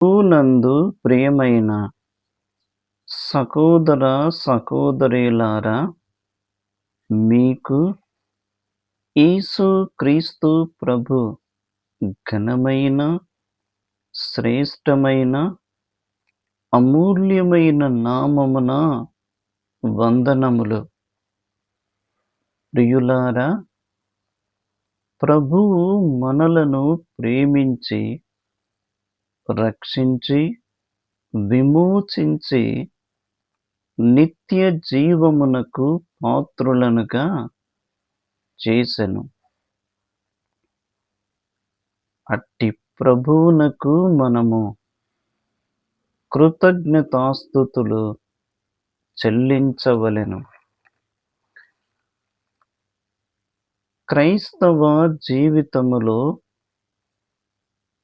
నందు ప్రియమైన సహోదర సహోదరీలారా మీకు యేసు క్రీస్తు ప్రభు ఘనమైన శ్రేష్టమైన అమూల్యమైన నామమున వందనములు. ప్రియులారా ప్రభువు మనలను ప్రేమించి రక్షించి విమోచించి నిత్య జీవమునకు పాత్రులనుగా చేసెను. అట్టి ప్రభువునకు మనము కృతజ్ఞతాస్థుతులు చెల్లించవలెను. క్రైస్తవ జీవితములో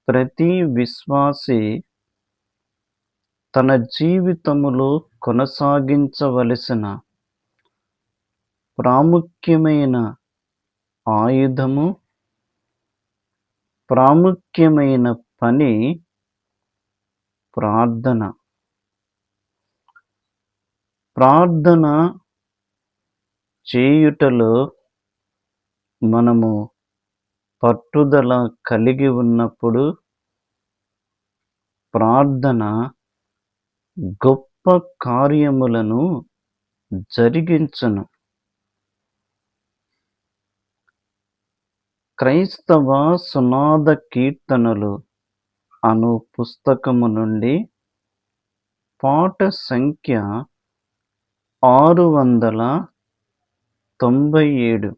ప్రతి విశ్వాసి తన జీవితములో కొనసాగించవలసిన ప్రాముఖ్యమైన ఆయుధము ప్రాముఖ్యమైన పని ప్రార్థన. ప్రార్థన చేయుటలో మనము పట్టుదల కలిగి ఉన్నప్పుడు ప్రార్థన గొప్ప కార్యములను జరిగించను. క్రైస్తవ సునాద కీర్తనలు అను పుస్తకము నుండి పాట సంఖ్య ఆరు వందల తొంభై ఏడు.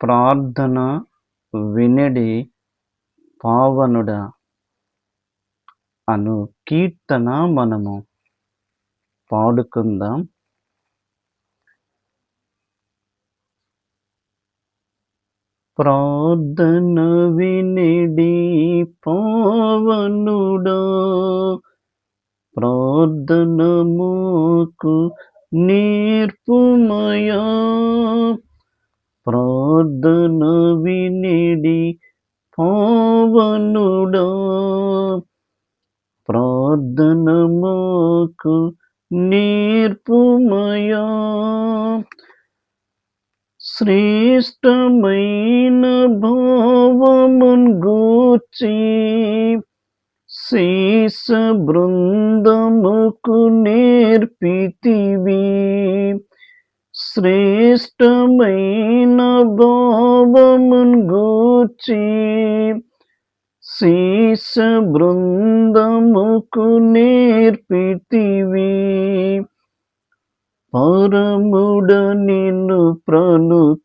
ప్రార్థన వినడి పావనుడ అను కీర్తన మనము పాడుకుందాం. ప్రార్థన వినిడి పావనుడా ప్రార్థన మోకు నేర్పుమయా. ప్రార్థన వినిడి పావనుడా ప్రార్థన మాకు నేర్పుమయా. శ్రేష్టమైన భావమున్ గూర్చి శేష బృందముకు నేర్పితివి. శ్రేష్టమైన భావమున్ గూర్చి శేష బృందముకు నేర్పితివి. పరముడ నిన్ను ప్రణుతించేద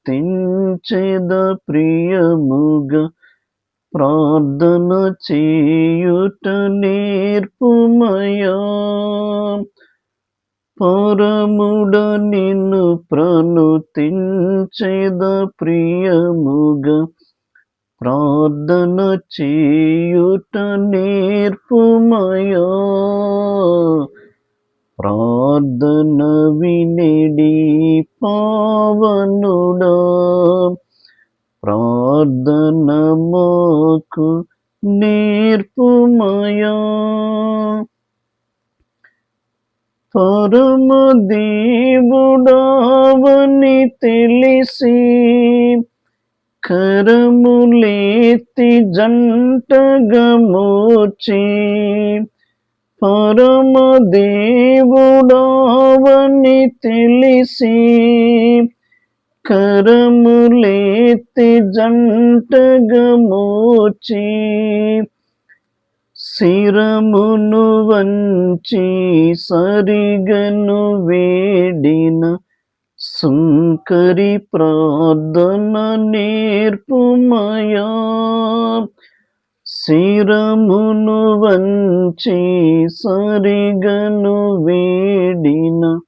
ప్రియముగా ప్రార్థన చేయుట నేర్పు స్వరముడ నిన్ను ప్రణుతించేద ప్రియముగా. ప్రార్థన చేయుట నేర్పుమయా. ప్రార్థన వినేడి పావనుడా. ప్రార్థన మాకు నేర్పుమయా. పరమదేవుడావని తెలిసి కరములేతి జంటగా మోచి పరమదేవుడావని తెలిసి కరములేతి జంటగా మోచి శిరమును వంచి సరిగను వేడిన సుంకరి ప్రార్థన నేర్పుమయా. శిరమును వంచి సరిగను వేడిన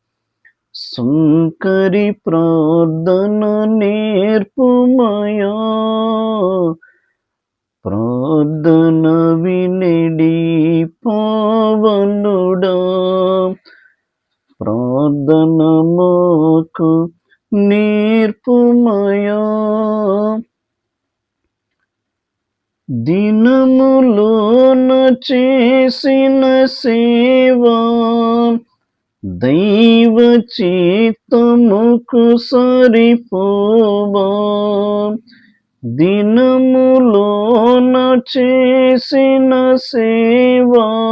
సుంకరి ప్రార్థన నేర్పు పావనుడా ప్రార్థన మాకు నేర్పుమయా. దినములోన చేసిన సేవా దైవ చిత్తముకు సరిపోవా. దినములోన చేసిన సేవా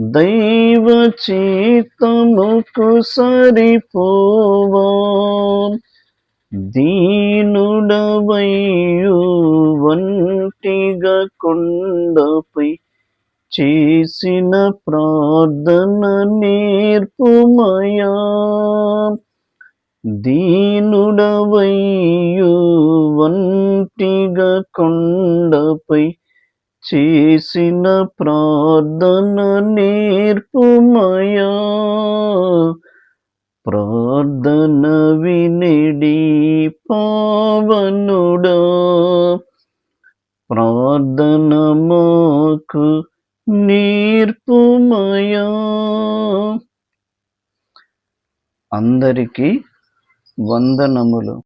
దైవ చిత్తముకు సరిపోవా. దీనుడవయ్యు వంటిగా కొండపై చేసిన ప్రార్థన నేర్పుమయా. దీనుడవయ్యు వంటిగా కొండపై చేసిన ప్రార్థన నేర్పుమయా. ప్రార్థన వినిడి పావనుడా. ప్రార్థన మాకు నేర్పుమయా. అందరికీ వందనములు.